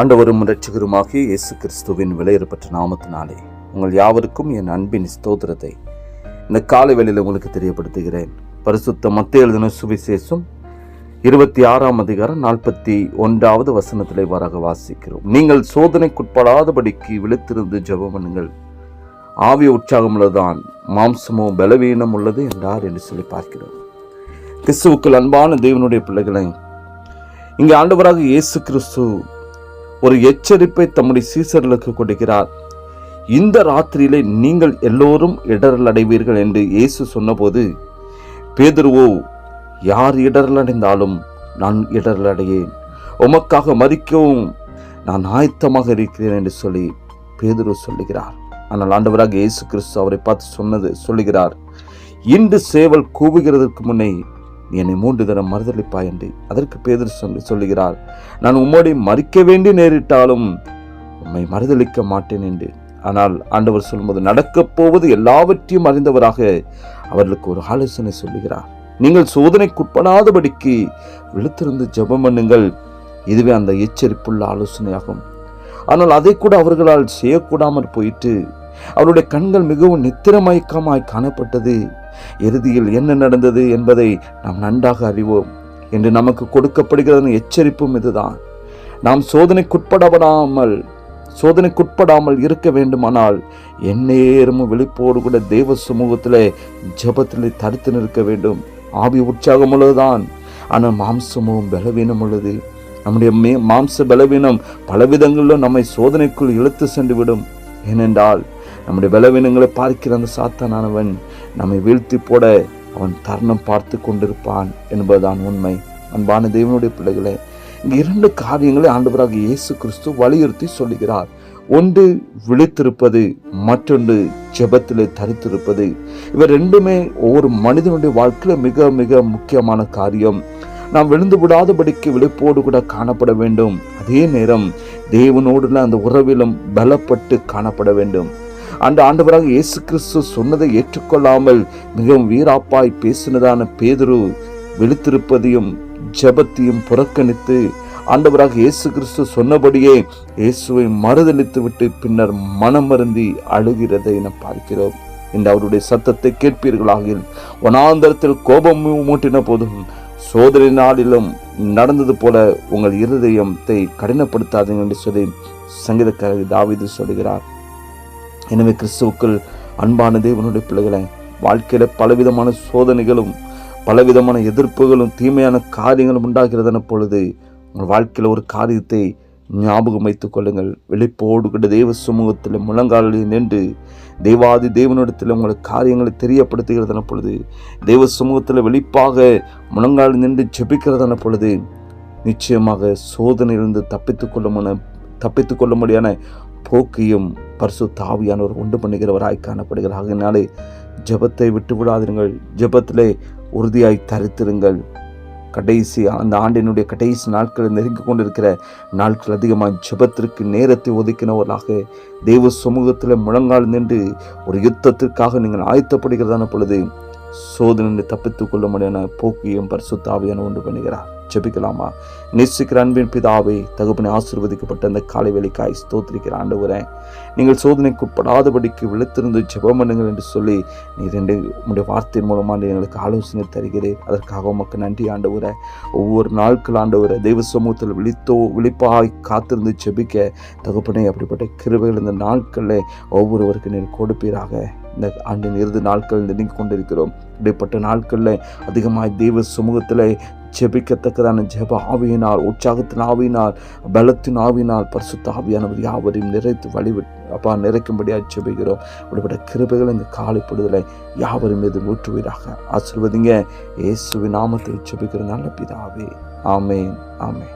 ஆண்டவரும் இரட்சகருமாகிய இயேசு கிறிஸ்துவின் விலையேறப்பட்ட நாமத்தினாலே உங்கள் யாவருக்கும் என் அன்பின் ஸ்தோத்திரத்தை இந்த காலை வேளையில் உங்களுக்கு தெரியப்படுத்துகிறேன். பரிசுத்த மத்திய எழுதின சுவிசேஷம் இருபத்தி ஆறாம் அதிகாரம் நாற்பத்தி ஒன்றாவது வசனத்திலே வராக வாசிக்கிறோம். நீங்கள் சோதனைக்குட்படாதபடிக்கு விழித்திருந்து ஜெபம் பண்ணுங்கள். ஆவி உற்சாகம் உள்ளதான் மாம்சமோ பலவீனம் உள்ளது என்றார் என்று சொல்லி பார்க்கிறோம். கிறிஸ்துவுக்குள் அன்பான தேவனுடைய பிள்ளைகளை இங்கே ஆண்டவராக இயேசு கிறிஸ்து ஒரு எச்சரிப்பை தம்முடைய சீசர்களுக்கு கொடுக்கிறார். இந்த ராத்திரியிலே நீங்கள் எல்லோரும் இடரல் அடைவீர்கள் என்று இயேசு சொன்னபோது பேதுருவோ யார் இடரல் அடைந்தாலும் நான் இடரல் அடையேன் உமக்காக மறிக்கவும் நான் ஆயத்தமாக இருக்கிறேன் என்று சொல்லி பேதுரு சொல்லுகிறார். ஆனால் ஆண்டவராக இயேசு கிறிஸ்து அவரை பார்த்து சொன்னது சொல்லுகிறார் இன்று சேவல் கூவுகிறதற்கு முன்னே நீ என்னை மூன்று தரம் மறுதளிப்பாய் என்று அதற்கு பேதர் சொல்லி சொல்லுகிறார். நான் உம்மோடு மறிக்க வேண்டி நேரிட்டாலும் உம்மை மறுதளிக்க மாட்டேன் என்று. ஆனால் ஆண்டவர் சொல்லும்போது நடக்கப் போவது எல்லாவற்றையும் அறிந்தவராக அவர்களுக்கு ஒரு ஆலோசனை சொல்லுகிறார். நீங்கள் சோதனைக்குட்படாதபடிக்கு விழுத்திருந்து ஜெபம் பண்ணுங்கள். இதுவே அந்த எச்சரிப்புள்ள ஆலோசனையாகும். ஆனால் அதை கூட அவர்களால் செய்யக்கூடாமற் போயிட்டு அவருடைய கண்கள் மிகவும் நித்திரமயக்கமாய் காணப்பட்டது. இறுதியில் என்ன நடந்தது என்பதை நாம் நன்றாக அறிவோம். என்று நமக்கு கொடுக்கப்படுகிற எச்சரிப்பும் இதுதான். நாம் சோதனைக்குட்படாமல் சோதனைக்குட்படாமல் இருக்க வேண்டுமானால் எந்நேரமும் விழிப்போடு கூட தேவ சமூகத்திலே ஜபத்தில் தடுத்து நிற்க வேண்டும். ஆவி உற்சாகம் உள்ளதுதான். ஆனால் மாம்சமும் பலவீனம் உள்ளது. நம்முடைய மே மாம்ச பலவீனம் பல விதங்களிலும் நம்மை சோதனைக்குள் இழுத்து சென்று விடும். ஏனென்றால் நம்முடைய பலவீனங்களை பார்க்கிற அந்த சாத்தானவன் நம்மை வீழ்த்தி போட அவன் தருணம் பார்த்து கொண்டிருப்பான் என்பதுதான் உண்மை. அன்பான தேவனுடைய பிள்ளைகளே இங்க இரண்டு காரியங்களை ஆண்டவராக இயேசு கிறிஸ்து வலியுறுத்தி சொல்லுகிறார். ஒன்று விழித்திருப்பது மற்றொன்று ஜெபத்திலே தரித்திருப்பது. இவை ரெண்டுமே ஒவ்வொரு மனிதனுடைய வாழ்க்கையில் மிக மிக முக்கியமான காரியம். நாம் விழுந்து விடாதபடிக்கு விழிப்போடு கூட காணப்பட வேண்டும். அதே நேரம் தேவனோடுல அந்த உறவிலும் பலப்பட்டு காணப்பட வேண்டும். அந்த ஆண்டவராக இயேசு கிறிஸ்து சொன்னதை ஏற்றுக்கொள்ளாமல் மிகவும் வீராப்பாய் பேசினதான பேதுரு விழித்திருப்பதையும் ஜபத்தையும் புறக்கணித்து ஆண்டவராக இயேசு கிறிஸ்து சொன்னபடியே இயேசுவை மறுதளித்து விட்டு பின்னர் மனம் வருந்தி அழுகிறதை நாம் பார்க்கிறோம். என்று அவருடைய சத்தத்தை கேட்பீர்களாகில் வனாந்தரத்தில் கோபம் மூட்டின போதும் சோதனை நாளிலும் நடந்தது போல உங்கள் இருதயத்தை கடினப்படுத்தாதீங்க என்று சொல்லி சங்கீதக்காரர் தாவிது சொல்கிறார். எனவே கிறிஸ்துவுக்குள் அன்பான தேவனுடைய பிள்ளைகளை வாழ்க்கையில் பலவிதமான சோதனைகளும் பலவிதமான எதிர்ப்புகளும் தீமையான காரியங்களும் உண்டாகிறதன பொழுது உங்கள் வாழ்க்கையில் ஒரு காரியத்தை ஞாபகம் வைத்துக் கொள்ளுங்கள். வெளிப்போடு கூட தெய்வ சமூகத்தில் முழங்காலில் நின்று தெய்வாதி தேவனிடத்தில் உங்களுக்கு காரியங்களை தெரியப்படுத்துகிறதன பொழுது தெய்வ சமூகத்தில் வெளிப்பாக முழங்காலில் நின்று ஜெபிக்கிறதன பொழுது நிச்சயமாக சோதனையிலிருந்து தப்பித்துக் தப்பித்துக்கொள்ளும்படியான தப்பித்துக் போக்கையும் பரிசு தாவியானவர் உண்டு பண்ணுகிறவராய் காணப்படுகிறார். ஆகினாலே ஜெபத்தை விட்டு விடாதிருங்கள் ஜபத்திலே உறுதியாய் தரித்திருங்கள். கடைசி அந்த ஆண்டினுடைய கடைசி நாட்கள் நெருங்கி கொண்டிருக்கிற நாட்கள் அதிகமாக ஜெபத்திற்கு நேரத்தை ஒதுக்கினவர்களாக தெய்வ சமூகத்தில் முழங்கால் நின்று ஒரு யுத்தத்திற்காக நீங்கள் ஆயத்தப்படுகிறதான பொழுது சோதனை தப்பித்துக் கொள்ள முடியான போக்கியும் பரிசுத்தாவியான ஒன்று பண்ணுகிறார். ஜெபிக்கலாமா? நேசிக்கிற அன்பின் பிதாவை தகுப்பனை ஆசிர்வதிக்கப்பட்ட அந்த காலை வேலைக்காய் ஸ்தோத்திரிக்கிற ஆண்டவரே நீங்கள் சோதனைக்குட்படாதபடிக்கு விழுத்திருந்து ஜெபம் பண்ணுங்கள் என்று சொல்லி நீ ரெண்டு உங்களுடைய வார்த்தையின் மூலமாக எங்களுக்கு ஆலோசனை தருகிறேன் அதற்காக உமக்கு நன்றி ஆண்டவரை. ஒவ்வொரு நாட்கள் ஆண்டவரை தெய்வ சமூகத்தில் விழித்தோ விழிப்பாய் காத்திருந்து ஜெபிக்க தகுப்பனை அப்படிப்பட்ட கிருவைகள் இந்த நாட்களில் ஒவ்வொருவருக்கு நீர் கொடுப்பீராக. இந்த ஆண்டின் இறுதி நாட்கள் நெருங்கி கொண்டிருக்கிறோம். இப்படிப்பட்ட நாட்களில் அதிகமாக தெய்வ சமூகத்தில் ஜெபிக்கத்தக்கதான ஜெப ஆவியினால் உற்சாகத்தின் ஆவியினால் பலத்தின் ஆவியினால் பரிசுத்த ஆவியானவர் யாவரையும் நிறைத்து வழிவிட்டு அப்பா நிறைக்கும்படியாக ஜெபிக்கிறோம். இப்படிப்பட்ட கிருபைகள் இந்த காலைப்படுதலை யாவரும் மீது ஊற்றுவீராக. ஆசிர்வதிங்க. இயேசுவின் நாமத்தில் ஜெபிக்கிற நல்ல பிதாவே. ஆமேன். ஆமேன்.